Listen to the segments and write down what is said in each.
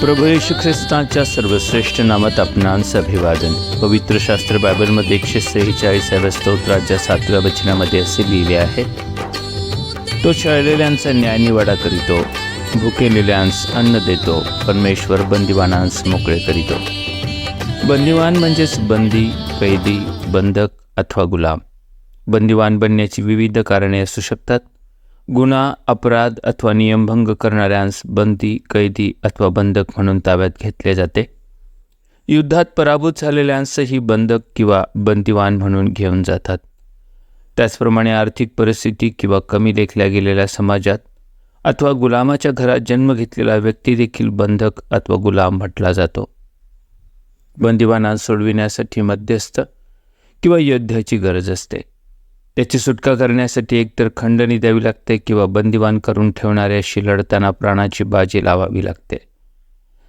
प्रभू येशू ख्रिस्ताच्या सर्वश्रेष्ठ नामात आपणांचं अभिवादन पवित्र शास्त्र बायबलमध्ये एकशे सेहेचाळीसाव्या स्तोत्राच्या सातव्या वचनामध्ये असे लिहिले आहे. तो छळलेल्यांचा न्यायनिवाडा करीतो भुकेलेल्यांस अन्न देतो परमेश्वर बंदिवानांस मोकळे करीतो. बंदिवान म्हणजेच बंदी कैदी बंधक अथवा गुलाम. बंदिवान बनण्याची विविध कारणे असू शकतात गुन्हा अपराध अथवा नियमभंग करणाऱ्यांस बंदी कैदी अथवा बंधक म्हणून ताब्यात घेतले जाते. युद्धात पराभूत झालेल्यांसही बंधक किंवा बंदिवान म्हणून घेऊन जातात. त्याचप्रमाणे आर्थिक परिस्थिती किंवा कमी लेखल्या गेलेल्या समाजात अथवा गुलामाच्या घरात जन्म घेतलेला व्यक्ती देखील बंधक अथवा गुलाम म्हटला जातो. बंदिवानांना सोडविण्यासाठी मध्यस्थ किंवा योद्ध्याची गरज असते. त्याची सुटका करण्यासाठी एकतर खंडणी द्यावी लागते किंवा बंदिवान करून ठेवणाऱ्याशी लढताना प्राणाची बाजी लावावी लागते.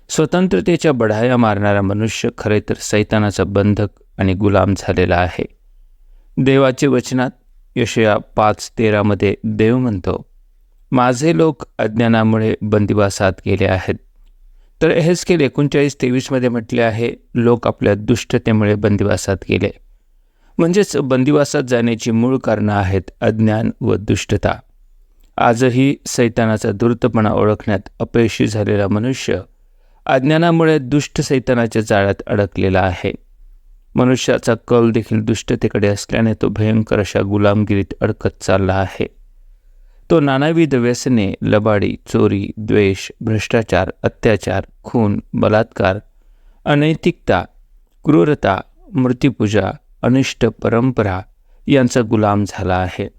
स्वतंत्रतेच्या बढाया मारणारा मनुष्य खरे तर सैतानाचा बंधक आणि गुलाम झालेला आहे. देवाचे वचनात यशया पाच तेरामध्ये देव म्हणतो माझे लोक अज्ञानामुळे बंदिवासात गेले आहेत. तर एहेस्केल एकोणचाळीस तेवीसमध्ये म्हटले आहे लोक आपल्या दुष्टतेमुळे बंदिवासात गेले. म्हणजेच बंदिवासात जाण्याची मूळ कारणं आहेत अज्ञान व दुष्टता. आजही सैतानाचा धूर्तपणा ओळखण्यात अपयशी झालेला मनुष्य अज्ञानामुळे दुष्ट सैतानाच्या जाळ्यात अडकलेला आहे. मनुष्याचा कल देखील दुष्टतेकडे असल्याने तो भयंकर अशा गुलामगिरीत अडकत चालला आहे. तो नानाविध व्यसने लबाडी चोरी द्वेष भ्रष्टाचार अत्याचार खून बलात्कार अनैतिकता क्रूरता मूर्तिपूजा अनिष्ट परंपरा यांचा गुलाम झाला आहे.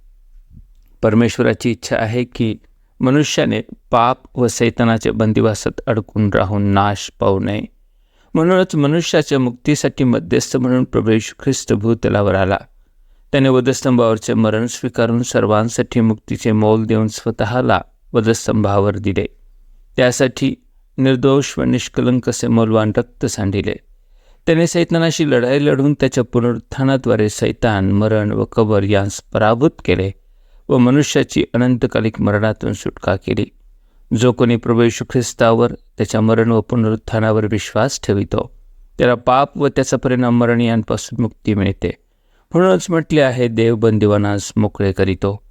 परमेश्वराची इच्छा आहे की मनुष्याने पाप व सैतानाच्या बंदिवासात अडकून राहून नाश पावू नये. म्हणूनच मनुष्याच्या मुक्तीसाठी मध्यस्थ म्हणून प्रवेश ख्रिस्त भूतलावर आला. त्याने वधस्तंभावरचे मरण स्वीकारून सर्वांसाठी मुक्तीचे मोल देऊन स्वतःला वधस्तंभावर दिले. त्यासाठी निर्दोष व निष्कलंक असे मौलवान रक्त सांडिले. त्याने सैतानाशी लढाई लढून त्याच्या पुनरुत्थानाद्वारे सैतान मरण व कबर यांस पराभूत केले व मनुष्याची अनंतकालिक मरणातून सुटका केली. जो कोणी प्रभू ख्रिस्तावर त्याच्या मरण व पुनरुत्थानावर विश्वास ठेवितो त्याला पाप व त्याचा परिणाम मरण यांपासून मुक्ती मिळते. म्हणूनच म्हटले आहे देव बंदिवानास मोकळे करीतो.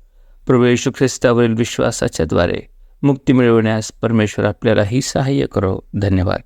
प्रभू ख्रिस्तावरील विश्वासाच्याद्वारे मुक्ती मिळवण्यास परमेश्वर आपल्यालाही सहाय्य करो. धन्यवाद.